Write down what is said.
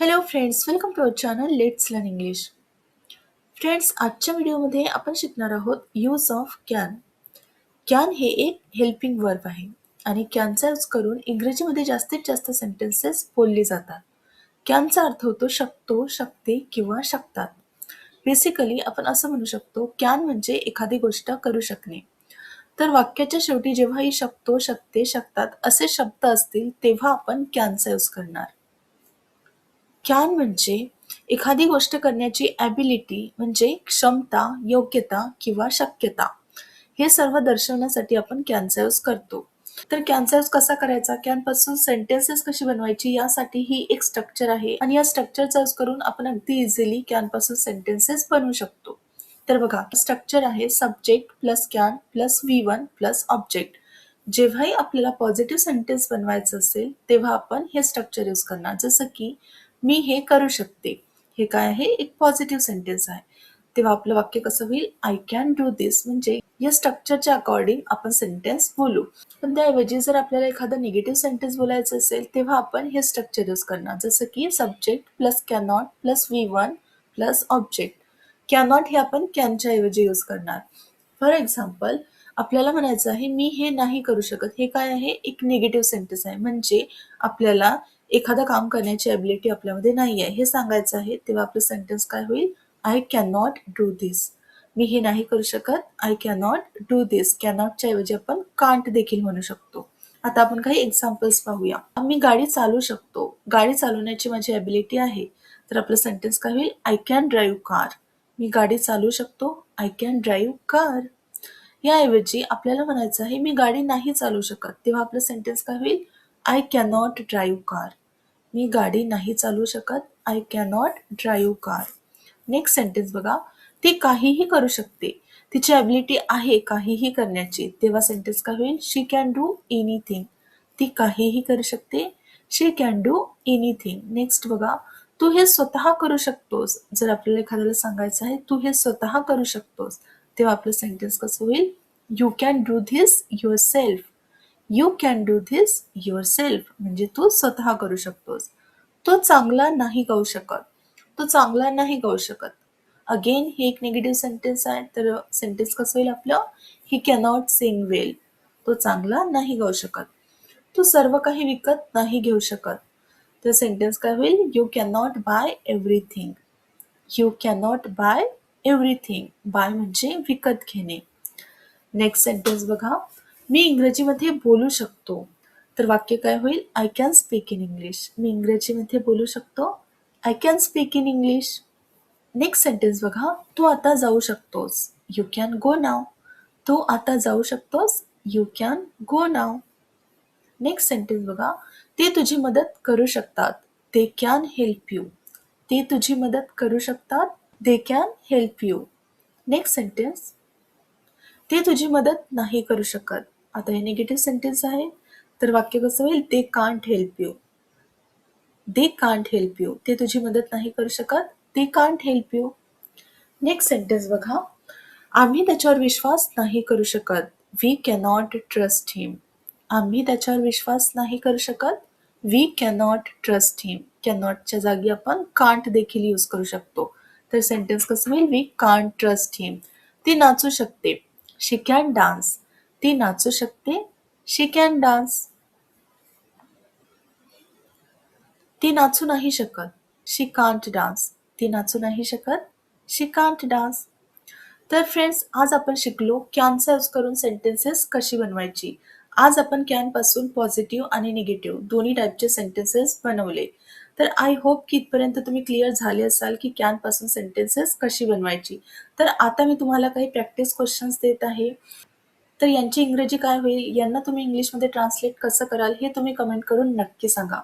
Hello friends welcome to our channel let's learn English friends आजच्या व्हिडिओमध्ये आपण शिकणार आहोत यूज ऑफ कॅन कॅन हे एक हेल्पिंग वर्ब आहे आणि कॅनचा यूज करून इंग्रजीमध्ये जास्तीत जास्त सेंटेन्सेस बोलले जातात. कॅनचा अर्थ होतो शकतो शकते किंवा शकतात. बेसिकली आपण असं म्हणू शकतो कॅन म्हणजे एखादी गोष्ट करू शकणे. तर वाक्याच्या शेवटी जेव्हाही शकतो शकते शकतात असे शब्द असतील तेव्हा आपण कॅनचा यूज करणार. कॅन म्हणजे एखादी गोष्ट करण्याची ॲबिलिटी म्हणजे क्षमता योग्यता किंवा शक्यता. हे सर्व दर्शवण्यासाठी आपण कॅनचा यूज करतो. तर कॅनचा यूज कसा करायचा? कॅनपासून सेंटेन्सेस कशी बनवायची? यासाठी ही एक स्ट्रक्चर आहे आणि या स्ट्रक्चरचा यूज करून आपण अगदी इझिली कॅनपासून सेंटेन्सेस बनवू शकतो. तर बघा स्ट्रक्चर आहे subject plus can plus V one plus object जेव्हाही आपल्याला पॉझिटिव्ह सेंटेन्स बनवायचं असेल तेव्हा आपण हे स्ट्रक्चर यूज करणार. जसं की मी हे करू शकते. हे काय आहे? एक पॉझिटिव्ह सेंटेन्स आहे. तेव्हा आपलं वाक्य कसं होईल? आय कॅन डू दिस म्हणजे या स्ट्रक्चरच्या अकॉर्डिंग आपण सेंटेन्स बोलू. पण त्याऐवजी जर आपल्याला एखादा निगेटिव्ह सेंटेन्स बोलायचं असेल तेव्हा आपण हे स्ट्रक्चर यूज करणार. जसं की subject plus cannot plus V one plus object cannot हे आपण कॅनच्या ऐवजी यूज करणार. फॉर एक्झाम्पल आपल्याला म्हणायचं आहे मी हे नाही करू शकत. हे काय आहे? एक निगेटिव्ह सेंटेन्स आहे. म्हणजे आपल्याला एखादं काम करण्याची ॲबिलिटी आपल्यामध्ये नाही आहे हे सांगायचं आहे तेव्हा आपलं सेंटेन्स काय होईल? I can not do this मी हे नाही करू शकत. I can not do this कॅनॉटच्या ऐवजी आपण कांट देखील म्हणू शकतो. आता आपण काही एक्झाम्पल्स पाहूया. मी गाडी चालू शकतो. गाडी चालवण्याची माझी ॲबिलिटी आहे. तर आपलं सेंटेन्स काय होईल? आय कॅन ड्राईव्ह कार मी गाडी चालवू शकतो. आय कॅन ड्राईव्ह कार याऐवजी आपल्याला म्हणायचं आहे मी गाडी नाही चालवू शकत. तेव्हा आपलं सेंटेन्स काय होईल? आय कॅनॉट ड्राईव्ह कार मी गाडी नाही चालू शकत. I cannot drive car next sentence बघा. ती काहीही करू शकते. तिची ॲबिलिटी आहे काहीही करण्याची. तेव्हा सेंटेन्स काय होईल? शी कॅन डू एनिथिंग ती काहीही करू शकते. She can do anything next बघा. तू हे स्वतः करू शकतोस. जर आपल्याला एखाद्याला सांगायचं आहे तू हे स्वतः करू शकतोस. तेव्हा आपलं सेंटेन्स कसं होईल? You can do this yourself you can do this yourself म्हणजे तू स्वतः करू शकतोस. तो चांगला नाही गाऊ शकत. तो चांगला नाही गाऊ शकत. अगेन हे एक निगेटिव्ह सेंटेन्स आहे. तर सेंटेन्स कसं होईल आपलं? ही कॅनॉट सिंग वेल तो चांगला नाही गाऊ शकत. तू सर्व काही विकत नाही घेऊ शकत. तर सेंटेन्स काय होईल? You cannot buy everything you cannot buy everything buy म्हणजे विकत घेणे. नेक्स्ट सेंटेन्स बघा. मी इंग्रजीमध्ये बोलू शकतो. तर वाक्य काय होईल? I can speak in English मी इंग्रजीमध्ये बोलू शकतो. I can speak in English next sentence बघा. तू आता जाऊ शकतोस. यू कॅन गो नाव तू आता जाऊ शकतोस. You can go now next sentence बघा. ते तुझी मदत करू शकतात. दे कॅन हेल्प यू ते तुझी मदत करू शकतात. They can help you next sentence ते तुझी मदत नाही करू शकत. आता हे निगेटिव्ह सेंटेन्स आहे. तर वाक्य कसं होईल? They can't help you they can't help you ते तुझी मदत नाही करू शकत. They can't help you next sentence बघा. आम्ही त्याच्यावर विश्वास नाही करू शकत. वी कॅनॉट ट्रस्ट हिम आम्ही त्याच्यावर विश्वास नाही करू शकत. वी कॅनॉट ट्रस्ट हिम कॅनॉटच्या जागी आपण कांट देखील यूज करू शकतो. तर सेंटेन्स कसं होईल? वी कांट ट्रस्ट हिम ती नाचू शकते. शी कॅन डान्स ती नाचू शकते. शी कॅन डान्स ती नाचू नाही शकत. शी कांट डान्स ती नाचू नाही शकत. शी कांट डान्स तर फ्रेंड्स आज आपण शिकलो कॅनचा यूज करून सेंटेन्सेस कशी बनवायची. आज आपण कॅनपासून पॉझिटिव्ह आणि निगेटिव्ह दोन्ही टाईपचे सेंटेन्सेस बनवले. तर आय होप की इथपर्यंत तुम्ही क्लिअर झाले असाल की कॅनपासून सेंटेन्सेस कशी बनवायची. तर आता मी तुम्हाला काही प्रॅक्टिस क्वेश्चन्स देत आहे. तर यांची इंग्रजी काय होईल? यांना तुम्ही इंग्लिशमध्ये ट्रान्सलेट कसं कराल हे तुम्ही कमेंट करून नक्की सांगा.